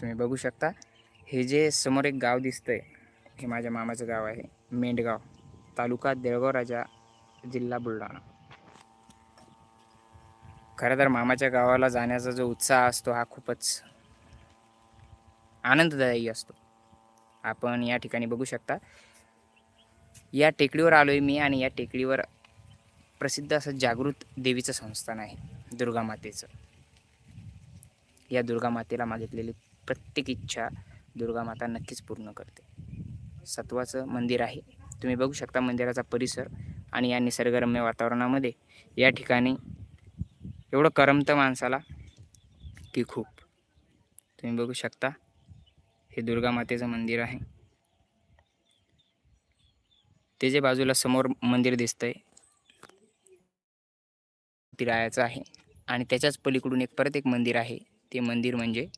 तुम्ही बघू शकता. हे जे समोर एक गाव दिसतंय हे माझ्या मामाचं गाव आहे. मेंढगाव तालुका देळगाव राजा जिल्हा बुलढाणा. खरं तर मामाच्या गावाला जाण्याचा जो उत्साह असतो हा खूपच आनंददायी असतो. आपण या ठिकाणी बघू शकता. या टेकडीवर आलो आहे मी आणि या टेकडीवर प्रसिद्ध असं जागृत देवीचं संस्थान आहे दुर्गा मातेचं. या दुर्गा मातेला मागितलेली प्रत्येक इच्छा दुर्गा माता नक्कीच पूर्ण करते. सत्वाचं मंदिर आहे. तुम्ही बघू शकता मंदिराचा परिसर आणि या निसर्गरम्य वातावरणामध्ये या ठिकाणी एवढं करमतं माणसाला की खूप. तुम्ही बघू शकता हे दुर्गा मातेचं मंदिर आहे. ते जे बाजूला समोर मंदिर दिसतंय तिरायाचं आहे. आणि त्याच्याच पलीकडून एक परत एक मंदिर आहे. ते मंदिर म्हणजे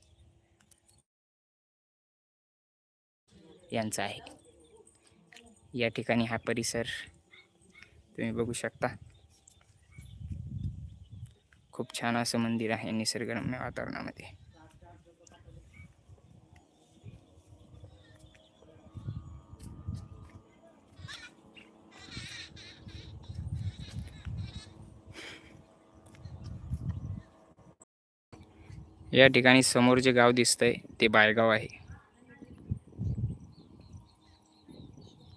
यांचा आहे. या ठिकाणी हा परिसर तुम्ही बघू शकता. खूप छान असं मंदिर आहे निसर्गरम्य वातावरणामध्ये. या ठिकाणी समोर जे गाव दिसतंय ते बायगाव आहे.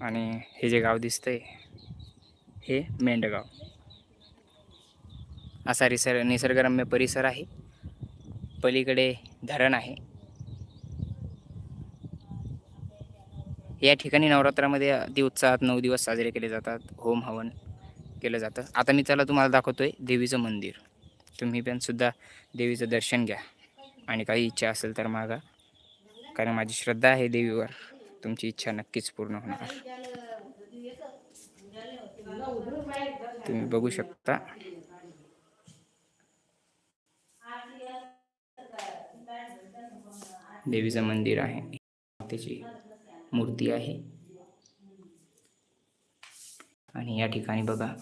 आणि हे जे गाव दिसतंय हे मेंढगाव. असा रिसर निसर्गरम्य परिसर आहे. पलीकडे धरण आहे. या ठिकाणी नवरात्रामध्ये अति उत्साहात नऊ दिवस साजरे केले जातात. होम हवन केलं जातं. आता मी चला तुम्हाला दाखवतोय देवीचं मंदिर. तुम्ही पण सुद्धा देवीचं दर्शन घ्या. आणि काही इच्छा असेल तर मागा. कारण माझी श्रद्धा आहे देवीवर. तुमची इच्छा नक्कीच पूर्ण होणार तुम्ही बघू शकता. देवीचं मंदिर आहे. त्याची मूर्ती आहे. आणि या ठिकाणी बघा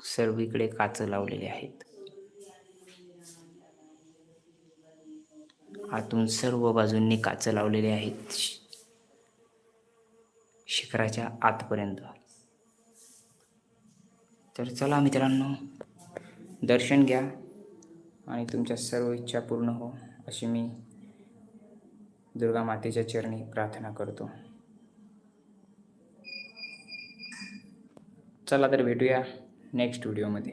सर्वीकडे काच लावलेले आहेत. आतून सर्व बाजूंनी काच लावलेले आहेत. शिखराच्या आतपर्यंत. तर चला मित्रांनो दर्शन घ्या आणि तुमच्या सर्व इच्छा पूर्ण हो अशी मी दुर्गा मातेच्या चरणी प्रार्थना करतो. चला तर भेटूया नेक्स्ट व्हिडिओमध्ये